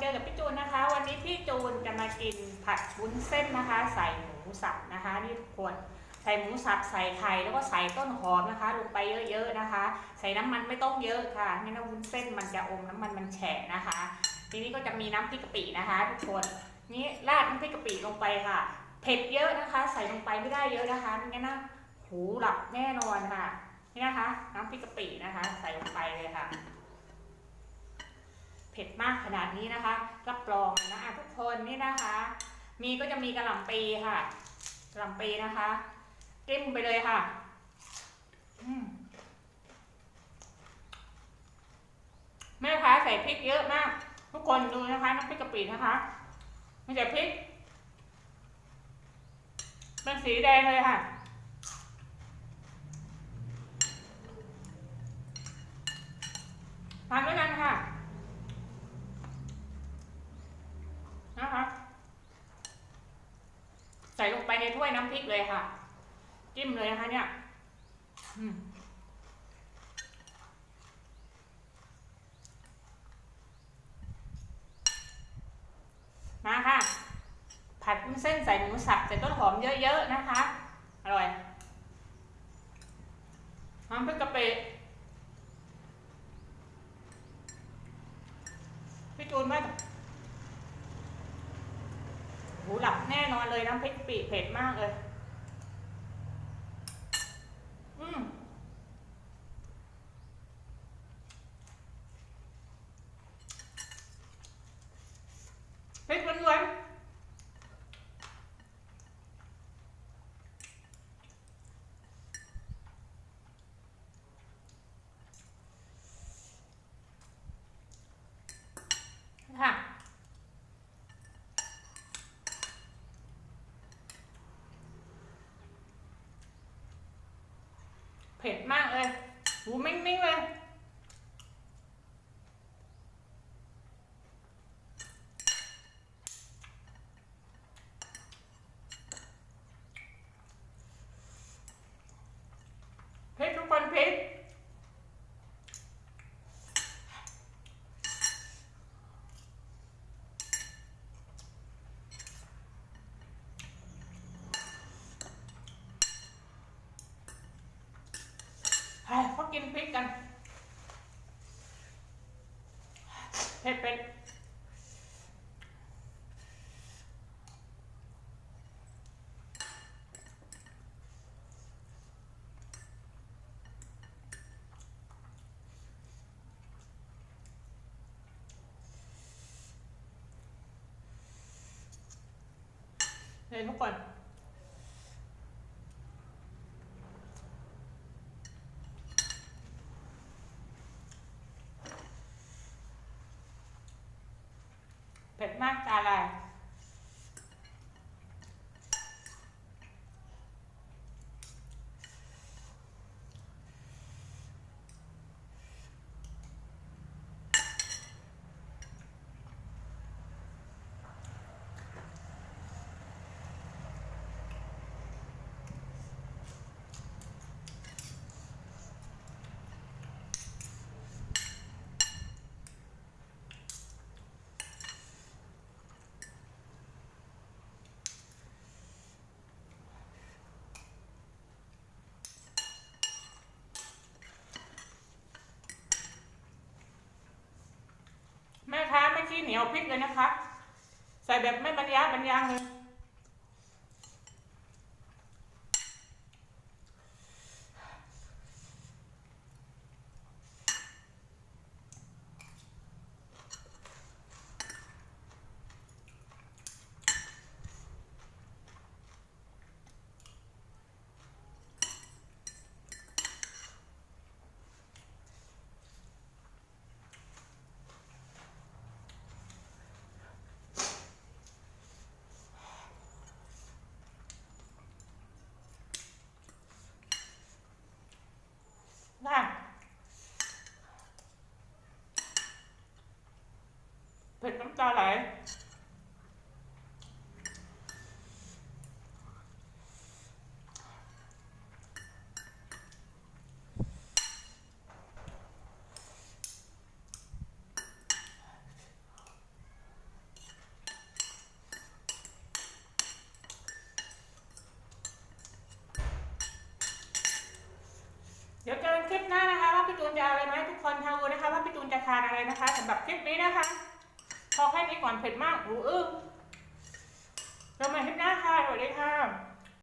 เจอกับพี่จูนนะคะ วันนี้พี่จูนจะมากินผัดวุ้นเส้นนะคะ ใส่หมูสับนะคะ นี่ทุกคนใส่หมูสับใส่ไข่แล้วก็ใส่ต้นหอมนะคะ ลงไปเยอะๆนะคะ ใส่น้ำมันไม่ต้องเยอะค่ะไม่งั้นวุ้นเส้นมันจะอมน้ำมันมันแฉะนะคะ ทีนี้ก็จะมีน้ำพริกกะปินะคะ ทุกคนนี่ราดน้ำพริกกะปิลงไปค่ะ เผ็ดเยอะนะคะ ใส่ลงไปไม่ได้เยอะนะคะไม่งั้นนะหูหลับแน่นอนค่ะนี่นะคะ น้ำพริกกะปินะคะ ใส่ลงไปเลยค่ะ เผ็ดมากขนาดนี้นะคะ รับรองนะอะทุกคนนี่นะคะ มีก็จะมีกระหล่ำปีค่ะกระหล่ำปีนะคะจิ้มไปเลยค่ะอืมแม่ค้าใส่พริกเยอะมาก ทุกคนดูนะคะน้ำพริกกะปินะคะไม่ใช่พริกเป็นสีแดงเลยค่ะ ทานด้วยกันค่ะ นะคะ ใส่ลงไปในถ้ วยน้ำพริกเลยค่ะ จิ้มเลยนะคะเนี่ยมาค่ะ ผัดวุ้นเส้นใส่หมูสับใส่ต้นหอมเยอะๆนะคะ อร่อยน้ำพริกกะปิพี่จูนว่าหูหลับ แน่นอนเลยน้ำพริกปีเผ็ดมากเลย อืมพริกล้วนๆ ค่ะ เผ็ดมากเลยหูมิ้งมิ้งๆเลย เผ็ดทุกคนเผ็ด เฮ้ยเขา กินพริกกันเผ็ดเป็นเลยทุกคน มากตาลาย เหนียวพริกเลยนะคะ ใส่แบบไม่บรรยะบรรยังเลย ผ็ดน้ำตาไหลเดี๋ยวเจอกันคลิปหน้านะคะ ว่าพี่ตูนจะอะไรไหมทุกคนทาวูนะคะ ว่าพี่ตูนจะทานอะไรนะคะสำหรับคลิปนี้นะคะ พอแค่นี้ก่อนเผ็ดมากหูอึ้งเรามาคลิปหน้าค่ะสวัสดีค่ะ